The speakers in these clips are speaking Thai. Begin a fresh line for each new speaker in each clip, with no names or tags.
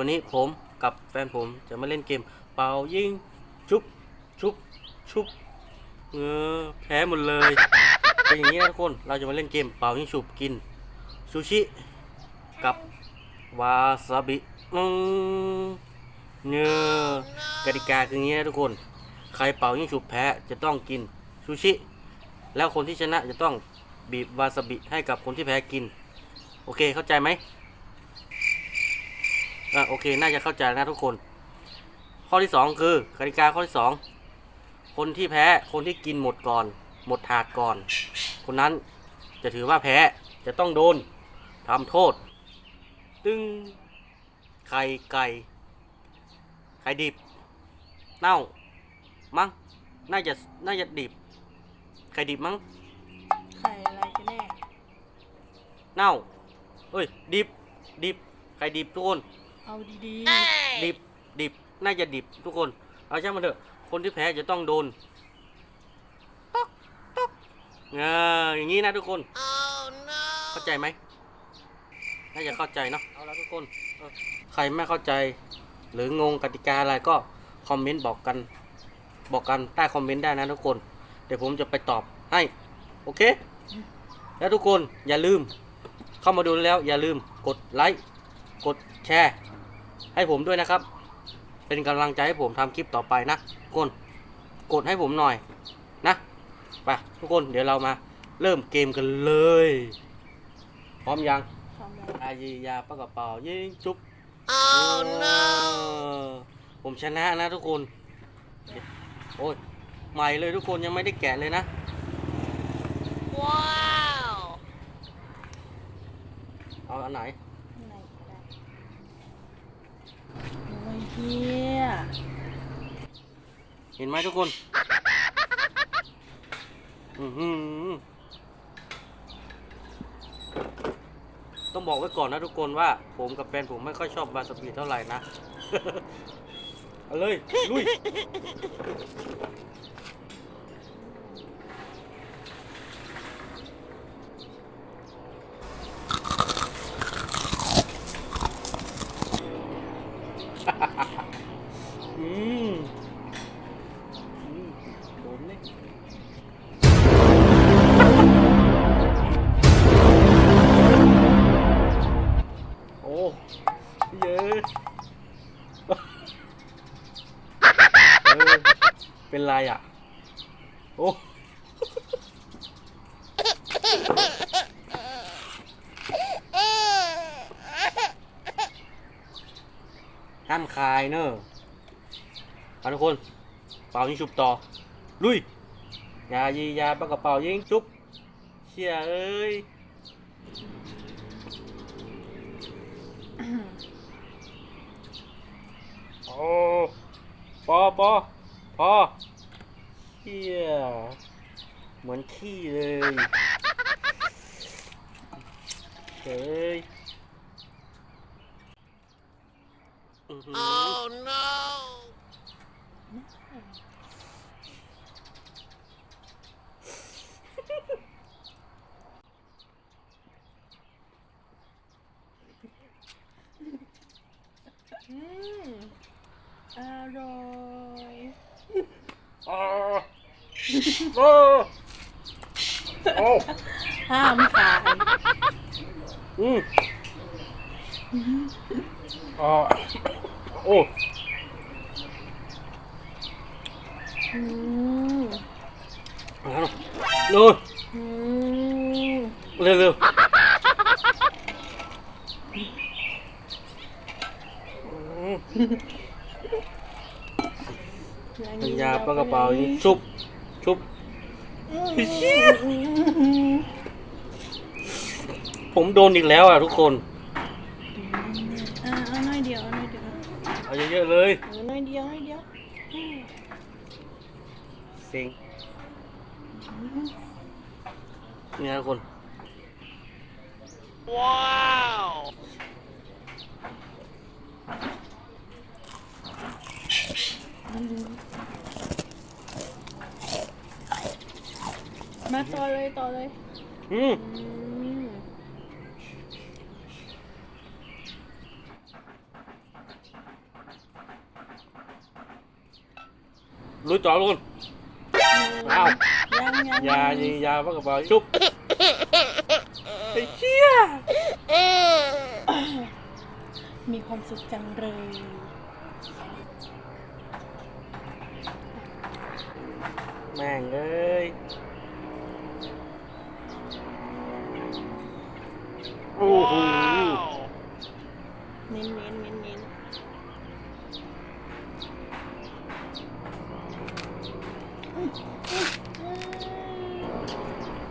วันนี้ผมกับแฟนผมจะมาเล่นเกม เป่ายิงชุบชุบชุบเออแพ้หมดเลยเป็นอย่างนี้นะทุกคนเราจะมาเล่นเกมเป่ายิงฉุบกินซูชิกับวาซาบิเนื้อกติกาคืออย่างนี้นะทุกคน ใครเป่ายิงฉุบแพ้จะต้องกินซูชิแล้วคนที่ชนะจะต้องบีบวาซาบิให้กับคนที่แพ้กิน โอเคเข้าใจไหม อะโอเค น่าจะเข้าใจนะทุกคน ข้อที่สองคือกติกาข้อที่สองคนที่แพ้คนที่กินหมดก่อน หมดถาดก่อน คนนั้นจะถือว่าแพ้จะต้องโดนทำโทษ ตึงไข่ไก่ไข่ดิบ เน่า มั้งน่าจะน่าจะดิบไข่ดิบมั้ง
ไข่อะไรกันแน่
เน่าเฮ้ย ดิบ ดิบไข่ดิบทุกคน
เอาดี
ดิบดิบน่าจะดิบทุกคน เอาช่างมันเถอะ คนที่แพ้จะต้องโดนต๊อกต๊อกเอออย่างนี้นะทุกคน เข้าใจไหมน่าจะเข้าใจเนาะเอาละทุกคนเออใครไม่เข้าใจ หรืองงกติกาอะไรก็คอมเมนต์บอกกัน บอกกันใต้คอมเมนต์ได้นะทุกคน เดี๋ยวผมจะไปตอบให้ โอเค แล้วทุกคนอย่าลืม เข้ามาดูแล้วอย่าลืมกดไลค์ กดแชร์ ให้ผมด้วยนะครับ เป็นกำลังใจให้ผมทำคลิปต่อไปนะทุกคนกดให้ผมหน่อยนะไปทุกคนเดี๋ยวเรามาเริ่มเกมกันเลย พร้อมยัง
ๆทำอะไร
อายียาปากกระเป๋ายิงจุ๊บผมชนะนะทุกคน โอ้ยใหม่เลยทุกคนยังไม่ได้แกะเลยนะ
ว้าว
เอาอันไหน
ไหนก็ได้โอ้ย เฮีย
เห็นไหมทุกคนต้องบอกไว้ก่อนนะทุกคนว่า ผมกับแฟนผมไม่ค่อยชอบบาสปีเท่าไหร่นะ เอาเลย ลุย เยอะเป็นไรอะ โอ้ห้ามคายเนอะทุกคน เป่ายิงชุบต่อ ลุยยายียาปากกระเป๋ายิงจุบเชี่ยเอ้ย โอ้ ปอปอพอเชี่ยเหมือนขี้เลยเฮ้ย Oh no หือ
อืม อร่อย
อ๋อโอ้โอ้
ห้ามขาย
อืมอ๋อโอ้
อืม
เอาเร็ว
อืม
เร็วเร็วอืม ปัญญาปากกระเป๋ายิงชุบชุบผมโดนอีกแล้วอะทุกคน
อ่าเอาหน่อยเดียวเอาหน่อยเดียว
เอาเยอะๆเลย
เอาหน่อยเดียวหน่อยเดียวอืม
เซ็งเนี่ยทุกคน
มาต่อเลยต่อเลย
อืมลุยต่อลุนอาว
ยัา
ยิงยาพักกระเจุ๊บไอ้เชี่ย
มีความสุขจังเลย
แม่งเอ้ยโอ้โห
เน้นเน้นเน้นเน้น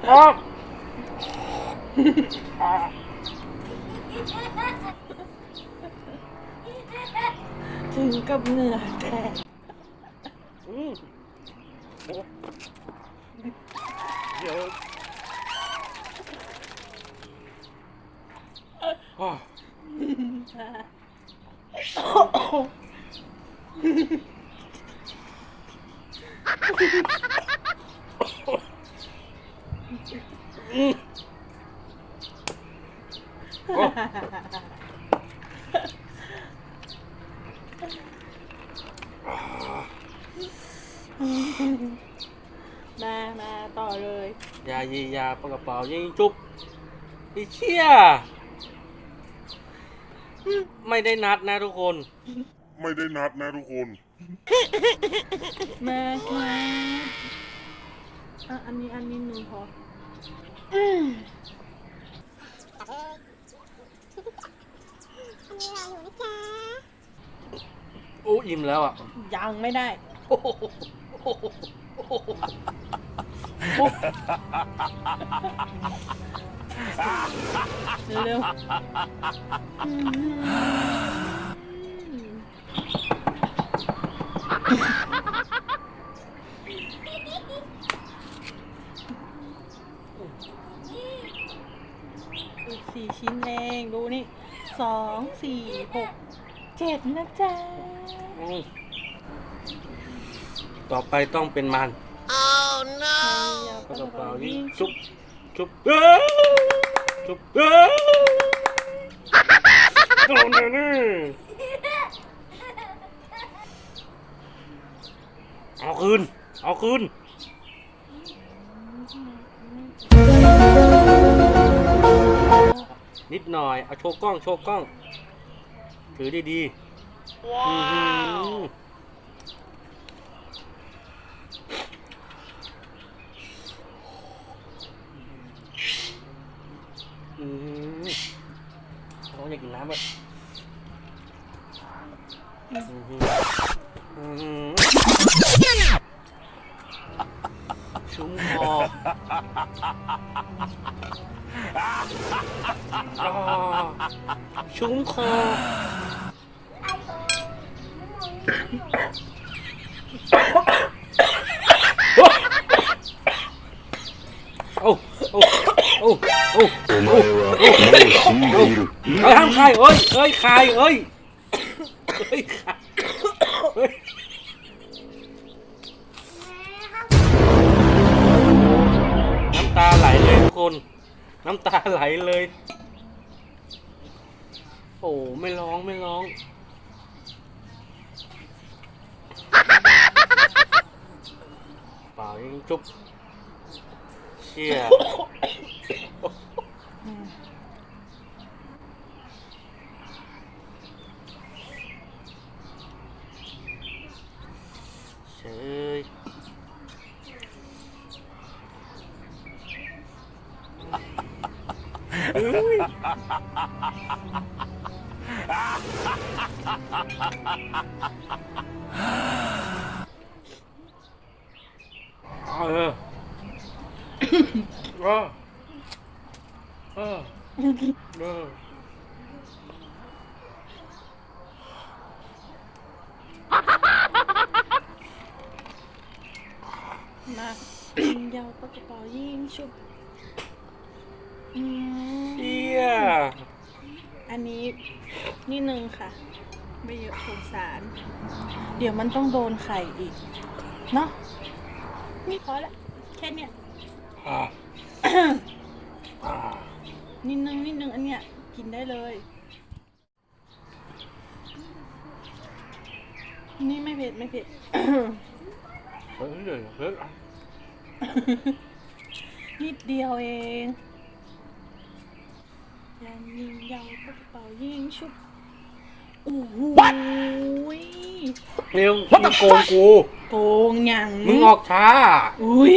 อ้าว
ถึงกับเหงื่อแตก
อืมโอ้เดี๋ยวอ้าว อืมโอ้
มามาต่อเล ย
ยายียาปากกระเป๋ายิงจุบไอ้เชี่ยไม่ได้นัดนะทุกคน
ไม่ได้นัดนะทุกคน
มาครับอะอันนี้อันนี้หนึ่งพอ
โอ้อิ่มแล้วอะ
ยังไม่ได้ เร็วๆอืมอีกสี่ชิ้นเองดูนี่สองสี่หกเจ็ดนะจ๊ะ
ต่อไปต้องเป็นมัน
ยาว
ปากก
ก
ระ
ระ
เป๋า
เป๋า
ยิ
ยิ
ง
ง
จุบจุบเอ้ยจุบเอ้ยโดนเลยนี่เอาคืน เอาคืน นิดหน่อย เอาโชว์กล้อง โชว์กล้อง ถือดีๆว้าวอืมเราอยากกินน้ำแบบอืมอืมชุ่มคออ่าชุ่มคอ โอ้โอ้โอ้โอ้
お前はもう死んでいる。
เอ้ยห้ามใครเอ้ยเอ้ยใครเอ้ยเอ้ยใครเอ้ยน้ำตาไหลเลยทุกคน น้ำตาไหลเลย โอ้ไม่ร้องไม่ร้อง เปล่ายิงจุ๊บเชี่ย เชยอุ๊ยเอเออเออเออ
มายาวปากกระเป๋ายิงชุบอืม
เอี้ย
อันนี้นี่หนึ่งค่ะ ไม่เยอะสงสาร เดี๋ยวมันต้องโดนไข่อีก เนาะ นี่พอละแค่เนี้ย
อ่าอ่า
นิดนึงนิดนึงอันเนี้ยกินได้เลย นี่ไม่เผ็ดไม่เผ็ด
เฮ้ยเฮ้ยเฮ้ย
นิดเดียวเองยันยิงยาวกระเป๋ายิงชุบโอ้โห
เร็วมึงโกงกู
โกงหยัง
มึงออกช้า
อุ้ย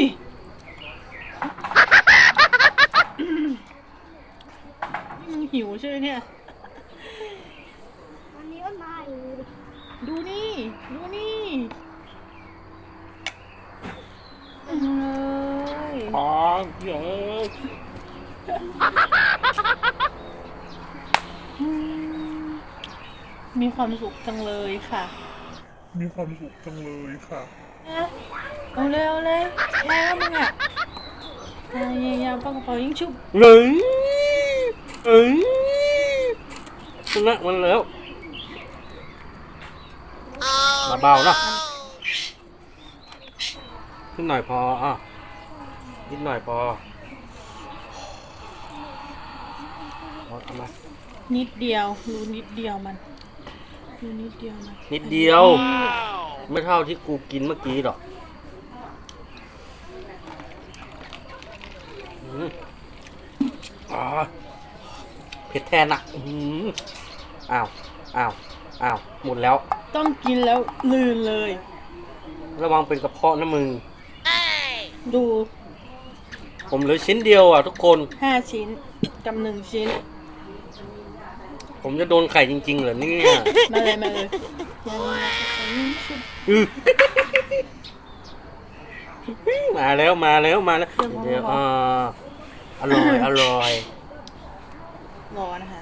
นี่มึงหิวใช่ไหมเนี่ย
อันนี้ก็มาอยู่
ดูนี่ ดูนี่เลย
อ๋อเยอะ
อืมมีความสุขจังเลยค่ะ
มีความสุขจังเลยค่ะ
เอาเร็วเลยแพ้มึงอะพยายามปากกระเป๋ายิงชุบ
เฮ้ยเอ้ยชนะมันแล้วมาเบาๆเนาะขึ้นหน่อยพออะนิดหน่อยพอเอาเอามา
นิดเดียวดูนิดเดียวมัน ดูนิดเดียวมัน
นิดเดียว ไม่เท่าที่กูกินเมื่อกี้หรอกอืมอ่าเผ็ดแทนอะอื้อหืออ้าว อ้าว อ้าว หมดแล้ว
ต้องกินแล้วลืนเลย
ระวังเป็นกระเพาะนะมึง
ดู
ผมเหลือชิ้นเดียวอะทุกคน
ห้าชิ้นกับหนึ่งชิ้น
ผมจะโดนไข่จริงๆเหรอเนี่ย
มาเลยมาเลยยังไงก็ยิงชุบ
อื้อมาแล้วมาแล้วมาแล้วเดี๋ยวอ่าอร่อยอร่อย
รอนะคะ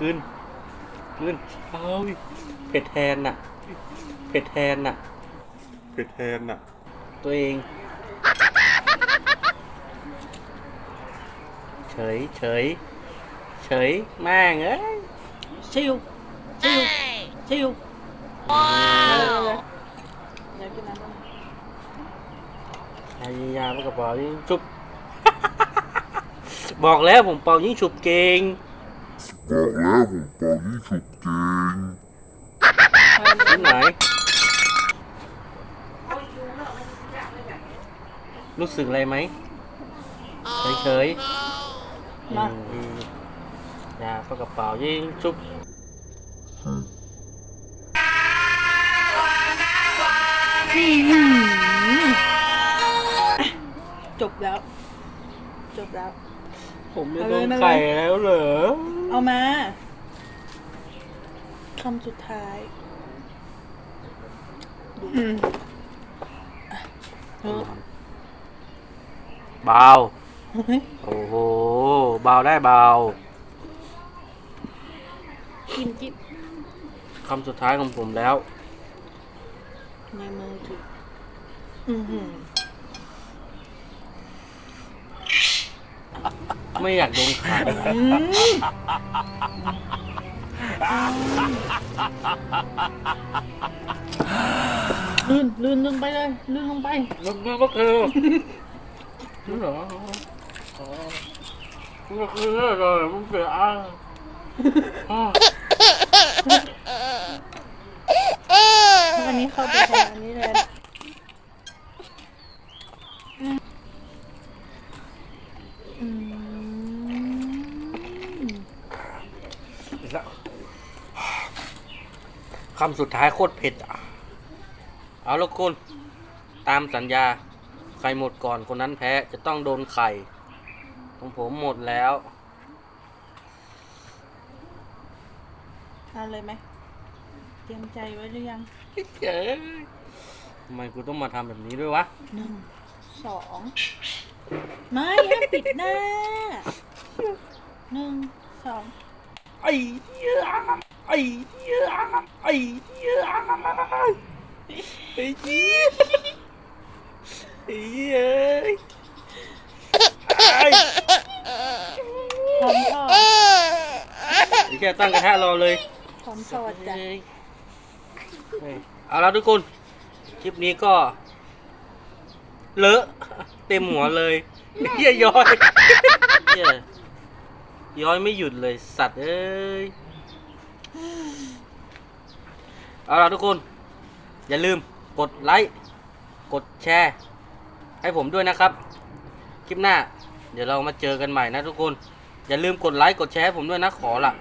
กลืนกลืนเอ้ยเผ็ดแทนน่ะเผ็ดแทนน่ะ
เผ็ดแทนน่ะ
ตัวเอง เฉยเฉยเฉยแม่งเอ้ย
ชิวชิวชิวมาเลยมาเลยอยากกินน้ำบ้าง
พยายามกระเป๋ายิงฉุบบอกแล้วผมเป่ายิงฉุบเก่ง
บอกแล้วผมเป่ายิ่งฉุกเก่ง
ที่ไหนรู้สึกอะไรไหมเฉยเฉยๆ
มา
อืมยาเข้ากระเป๋ายิงชุบ
จบแล้ว จบแล้ว
ผมจะ
เอา
โด
เลย
น
มาเลย
ไข่แล้วเหรอ
เอามาคำสุดท้ายอืมอะเออ
เบา
เฮ้ย
โอ้โหเบาได้เบา
กินกิน
คำสุดท้ายของผมแล้ว
ในมือถืออือหือ
ไม่อยากโดนไข่
อืมลื่นลื่นลงไปเลย ลื่นลงไป
มันมันก็คือนี่เหรอ มันก็คือนี่เลยมันเสียอะอะ
อันนี้เข้าไปทางอันนี้เลย
คำสุดท้ายโคตรเผ็ดอะ เอาล้วคุณ ตามสัญญา ใครหมดก่อนคนนั้นแพ้จะต้องโดนไข่ ของผมหมดแล้ว
เอาเลยไหมเตรียมใจไว้หรือยัง
เอ้ยทำไมกูต้องมาทำแบบนี้ด้วยวะ
หนึ่งสองไม่ห้ามปิดหน้าหนึ่งสอง
ไอ้เหี้ยไอ้เหี้ยไอ้เหี้ยไอ้เหี้ยไอ้เหี้ย ไอ้
พร้อมทอด
ไอ้แค่ตั้งกระทะรอเลย
พร้อมทอดจ้ะ
เฮ้ยเอาละทุกคน คลิปนี้ก็ เลอะ เต็มหัวเลยเหี้ยย้อยเหี้ยย้อยไม่หยุดเลยสัตว์เอ้ย เอาล่ะทุกคน อย่าลืมกดไลค์ กดแชร์ ให้ผมด้วยนะครับ คลิปหน้า เดี๋ยวเรามาเจอกันใหม่นะทุกคน อย่าลืมกดไลค์กดแชร์ผมด้วยนะขอละ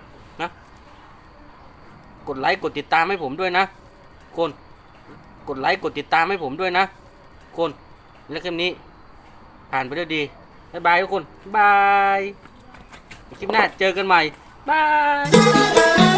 นะ กดไลค์กดติดตามให้ผมด้วยนะคน กดไลค์กดติดตามให้ผมด้วยนะคนและคลิปนี้ ผ่านไปด้วยดีบ๊ายบายทุกคนบายคลิปหน้าเจอกันใหม่บาย